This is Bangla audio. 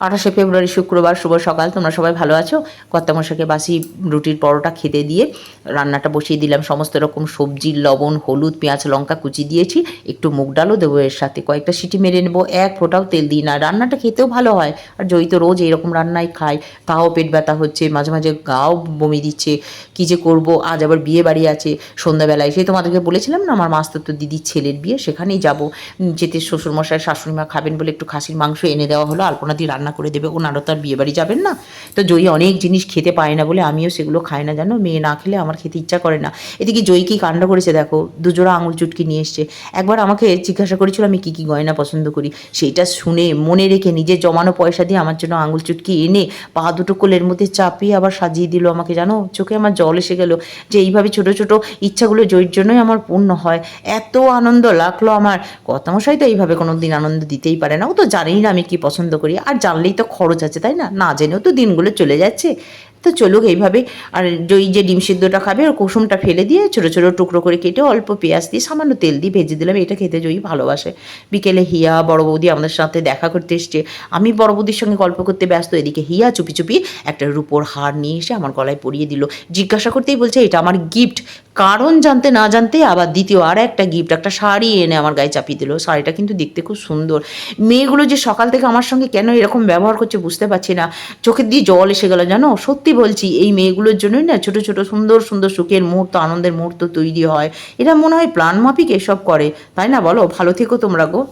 আঠাশে ফেব্রুয়ারি শুক্রবার, শুভ সকাল। তোমরা সবাই ভালো আছো? কর্তামশাকে বাসি রুটির পরোটা খেতে দিয়ে রান্নাটা বসিয়ে দিলাম। সমস্ত রকম সবজি, লবণ, হলুদ, পেঁয়াজ, লঙ্কা কুচি দিয়েছি। একটু মুগ ডালও দেবো এর সাথে। কয়েকটা সিটি মেরে নেব। এক ফোঁটাও তেল দিই না। রান্নাটা খেতেও ভালো হয়। আর জয়ী তো রোজ এইরকম রান্নাই খায়। তাও পেট ব্যথা হচ্ছে। মাঝে মাঝে গাও বমি দিচ্ছে। কী যে করব? আজ আবার বিয়ে বাড়ি আছে। সন্ধ্যাবেলায় সেই তোমাদেরকে বলেছিলাম না, আমার মাস্টার তো দিদির ছেলের বিয়ে, সেখানেই যাব। যেতে শ্বশুরমশাই, শাশুড়িমা খাবেন বলে একটু খাসির মাংস এনে দেওয়া হলো। আলপনা দিয়ে রান্না করে দেবে। ওনারও তো আর বিয়ে বাড়ি যাবেন না। তো জয়ী অনেক জিনিস খেতে পায় না বলে আমিও সেগুলো খাই না, জানো? মেয়ে না খেলে আমার খেতে ইচ্ছা করে না। এদিকে জয়ী কি কাণ্ড করেছে দেখো? দুজোড়া আঙুল চুটকি নিয়ে এসছে। একবার আমাকে জিজ্ঞাসা করেছিল, আমি কি কি গয়না পছন্দ করি? সেইটা শুনে মনে রেখে নিজের জমানো পয়সা দিয়ে আমার জন্য আঙুল চুটকি এনে পা দুটো কোলের মধ্যে চাপিয়ে আবার সাজিয়ে দিল আমাকে, জানো? চোখে আমার জল এসে গেল যে এইভাবে ছোট ছোট ইচ্ছাগুলো জয়ীর জন্যই আমার পূর্ণ হয়। এত আনন্দ লাগল আমার। কথামশাই তো এইভাবে কোনো দিন আনন্দ দিতেই পারে না। ও তো জানেই না আমি কি পছন্দ করি। আর জানলেই তো খরচ আছে, তাই না? না জেনেও তো দিনগুলো চলে যাচ্ছে। তো চলুক এইভাবে, আর জয়ী যে ডিম সিদ্ধটা খাবে, আর কুসুমটা ফেলে দিয়ে ছোটো ছোটো টুকরো করে কেটে অল্প পেঁয়াজ দিয়ে সামান্য তেল দিয়ে ভেজে দিলাম। এটা খেতে জয়ী ভালোবাসে। বিকেলে হিয়া, বড় বৌদি আমাদের সাথে দেখা করতে এসছে। আমি বড় বৌদির সঙ্গে গল্প করতে ব্যস্ত, এদিকে হিয়া চুপি চুপি একটা রূপোর হার নিয়ে এসে আমার গলায় পরিয়ে দিল। জিজ্ঞাসা করতেই বলছে, এটা আমার গিফট কারণ জানতে না জানতে আবার দ্বিতীয় আর একটা গিফট একটা শাড়ি এনে আমার গায়ে চাপিয়ে দিল। শাড়িটা কিন্তু দেখতে খুব সুন্দর। মেয়েগুলো যে সকাল থেকে আমার সঙ্গে কেন এরকম ব্যবহার করছে বুঝতে পারছি না। চোখের দিয়ে জল এসে গেল, জানো? সত্যি বলছি, এই মেয়েগুলোর জন্যই না ছোট ছোট, সুন্দর সুন্দর সুখের মুহূর্ত, আনন্দের মুহূর্ত তৈরি হয়। এরা মনে হয় প্রাণ মাফিক এসব করে। তাই না বলো? ভালো থেকো তোমরা গো।